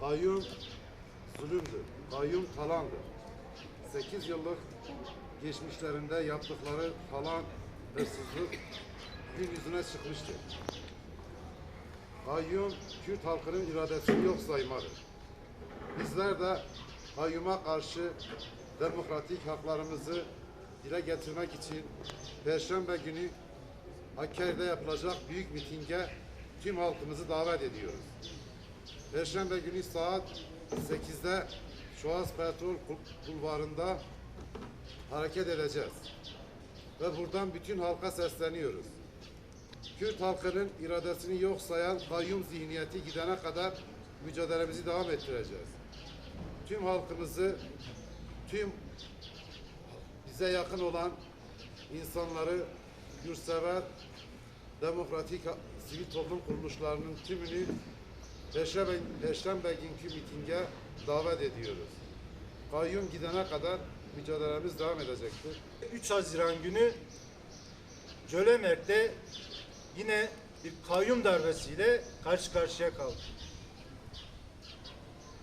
Kayyum zulümdür. Kayyum talandır. 8 yıllık geçmişlerinde yaptıkları talan, hırsızlık gün yüzüne çıkmıştır. Kayyum, Kürt halkının iradesini yok saymadır. Bizler de kayyuma karşı demokratik haklarımızı dile getirmek için Perşembe günü Hakkari'de yapılacak büyük mitinge tüm halkımızı davet ediyoruz. Perşembe günü saat 8'de Şuaz Petrol Bulvarı'nda hareket edeceğiz. Ve buradan bütün halka sesleniyoruz. Kürt halkının iradesini yok sayan kayyum zihniyeti gidene kadar mücadelemizi devam ettireceğiz. Tüm halkımızı, tüm bize yakın olan insanları yurtsever, demokratik sivil toplum kuruluşlarının tümünü Günkü mitinge davet ediyoruz. Kayyum gidene kadar mücadelemiz devam edecektir. 3 Haziran günü Cölemert'te yine bir kayyum darbesiyle karşı karşıya kaldı.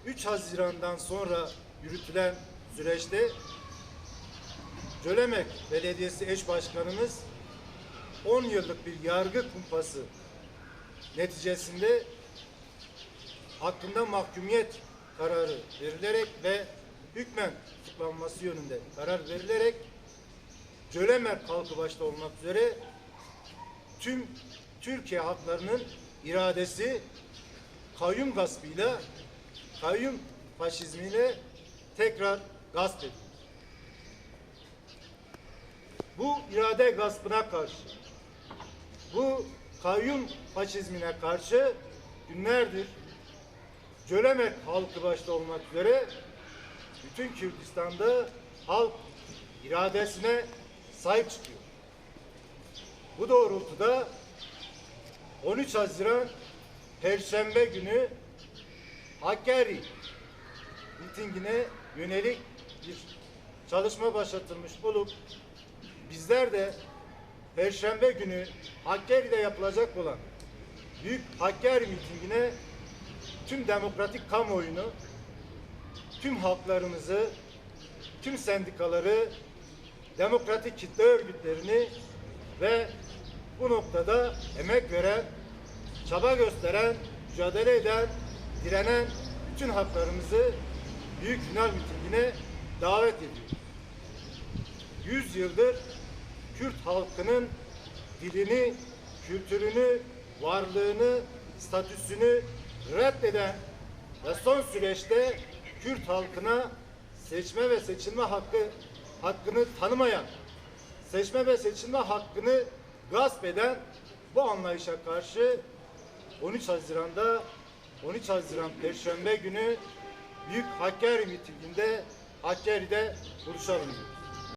3 Haziran'dan sonra yürütülen süreçte Cölemek Belediyesi eş başkanımız 10 yıllık bir yargı kumpası neticesinde hakkında mahkumiyet kararı verilerek ve hükmen tutuklanması yönünde karar verilerek Cölemer halkı başta olmak üzere tüm Türkiye halklarının iradesi kayyum gaspıyla, kayyum faşizmiyle tekrar gasp edildi. Bu irade gaspına karşı, bu kayyum faşizmine karşı günlerdir Cölemek halkı başta olmak üzere bütün Kürdistan'da halk iradesine sahip çıkıyor. Bu doğrultuda 13 Haziran Perşembe günü Hakkari mitingine yönelik bir çalışma başlatılmış olup bizler de Perşembe günü Hakkari'de yapılacak olan Büyük Hakkari mitingine tüm demokratik kamuoyunu, tüm halklarımızı, tüm sendikaları, demokratik kitle örgütlerini ve bu noktada emek veren, çaba gösteren, mücadele eden, direnen bütün haklarımızı Büyük Final mitingine davet ediyoruz. Yüz yıldır Kürt halkının dilini, kültürünü, varlığını, statüsünü reddeden ve son süreçte Kürt halkına seçme ve seçilme hakkı hakkını tanımayan, seçme ve seçilme hakkını gasp eden bu anlayışa karşı 13 Haziran'da 13 Haziran Perşembe günü Büyük Hakkari mitinginde Hakkari'de buluşalım.